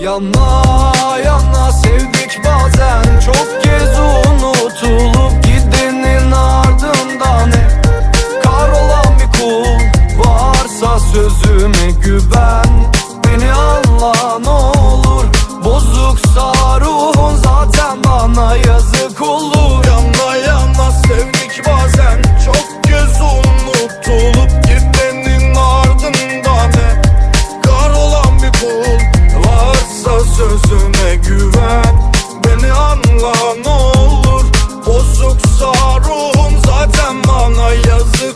Yana yana sevdik bazen. Çok kez unutulup gidenin ardından hep Kahrolan bir kul varsa sözüme güven. Beni anla ne olur Bozuksa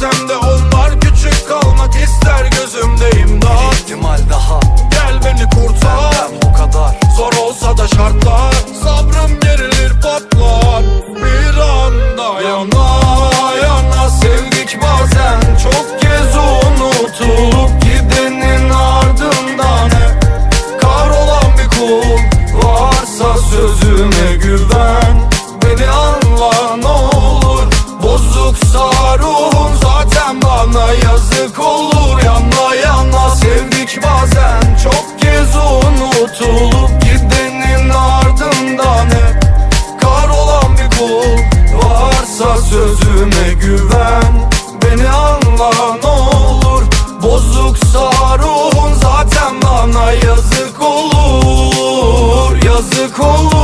pasando Unutulup gidenin ardından hep Kar olan bir kul Varsa sözüme güven. Beni anla ne olur Bozuksa ruhun zaten bana yazık olur Yazık olur.